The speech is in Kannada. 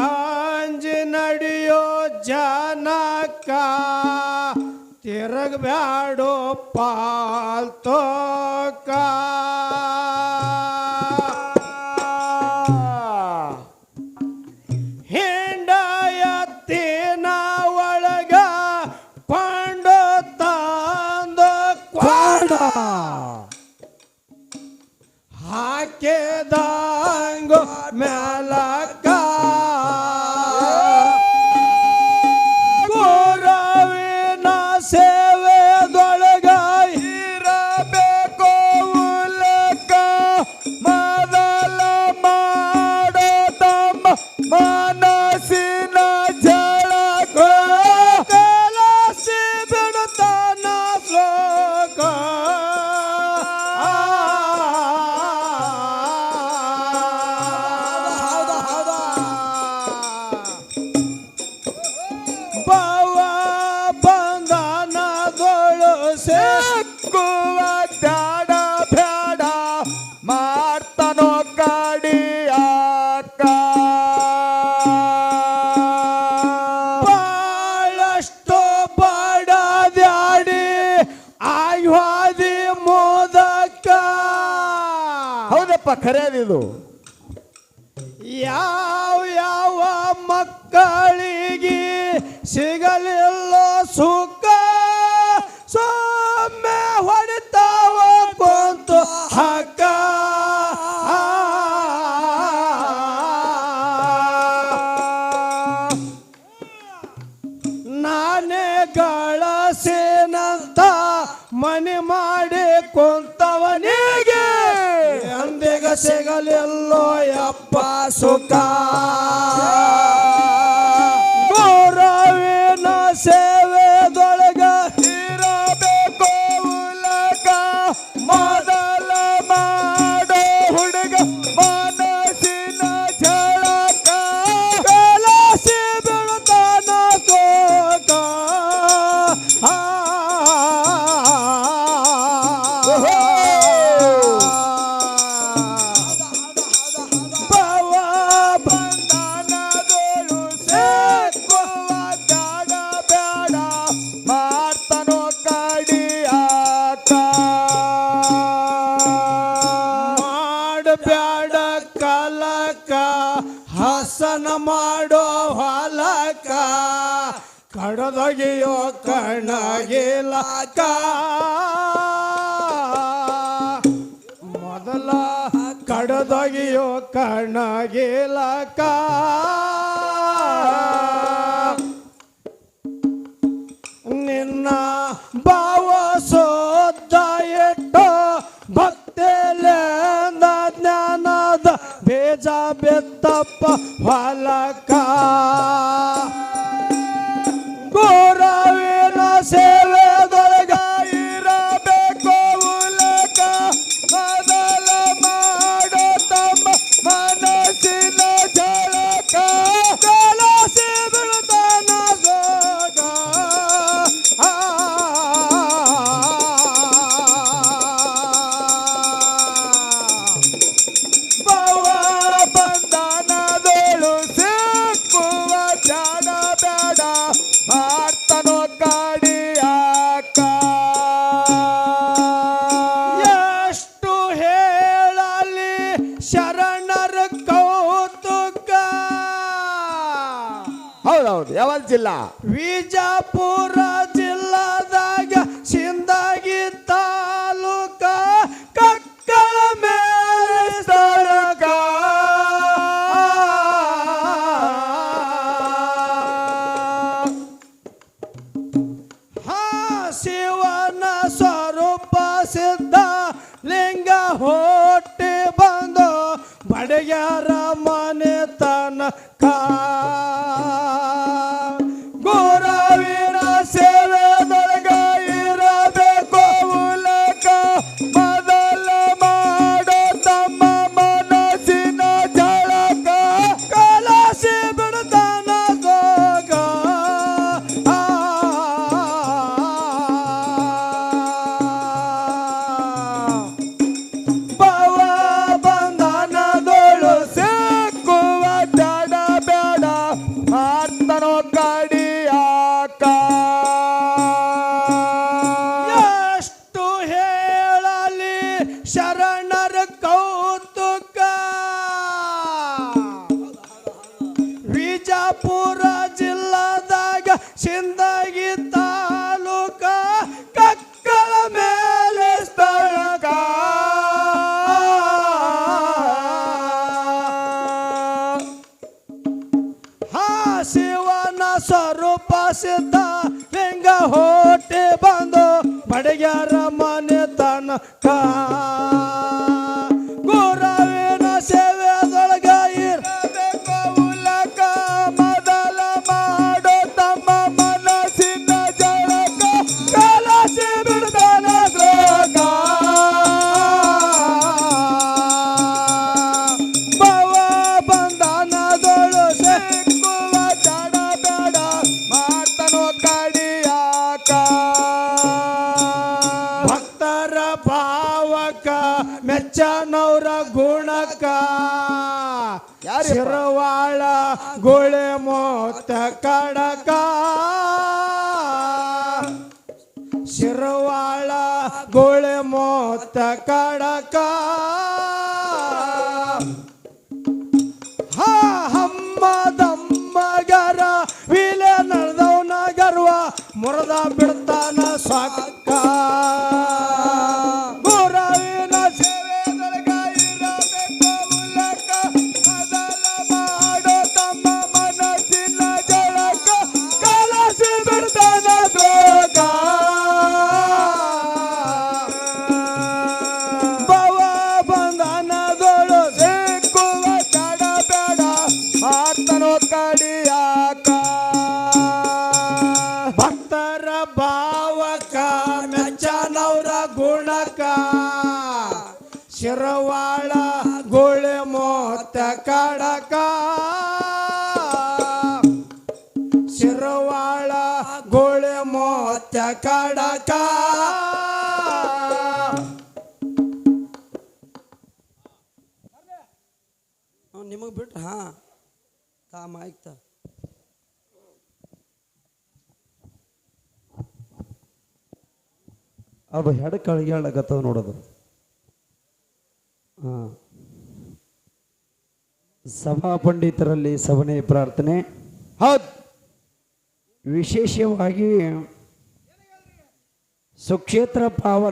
ಅಂಜ ನಡೆಯೋ ಜನಕ ತಿರುಗಬ್ಯಾಡೋ ಪಾಲ್ತೋಕ ಹಾಕೆದಂಗೋ ಮೇಲಕ್ಕ ಪಾಪ ಕರೆಯದಿದು. ಯಾವ ಯಾವ ಮಕ್ಕಳ ಅಪ್ಪ ಸುಖ ಬೇಡ ಕಾಲಕ ಹಾಸನ ಮಾಡೋ ಹಾಲಕ ಕಡದಗಿಯೋ ಕಣಗಿಲ ಮೊದಲ ಕಡದಗೆಯೋ ಕಣಗಿಲಕ. ಬೇಜ ಬೆತ್ತಪ್ಪ ಹೊಲಕ ಗೋರವೇನ ಸೇವೆ ಶರಣರ ಕೌತುಕ. ಹೌದೌದು ಯಾವ ಜಿಲ್ಲಾ? Vijapura அடையாரா você tá ಭಾವಕ ಮೆಚ್ಚನವರ ಗುಣಕ? ಶಿರವಾಳ ಗುಳೆ ಮೋತ ಕಡಕ. ಶಿರವಾಳ ಗುಳೆ ಮೋತ ಕಡಕ. ಶಿರವಾಳ, ಗೋಳೆ ಮೋತ, ಕಡಕ. ಶಿರವಾಳ, ಗೋಳೆ ಮೋತ, ಕಡಕ. ನಿಮಗೆ ಬಿಟ್ರೆ, ಹಾ. ತಾ ಆಯ್ತ ಅದು ಹೆಡ ಕಳಿಗಾಡಕತ್ತದ ನೋಡೋದು. ಹಾಂ ಸಭಾ ಪಂಡಿತರಲ್ಲಿ ಸಭನೆ ಪ್ರಾರ್ಥನೆ. ಹೌದು. ವಿಶೇಷವಾಗಿ ಸುಕ್ಷೇತ್ರ ಪಾವನ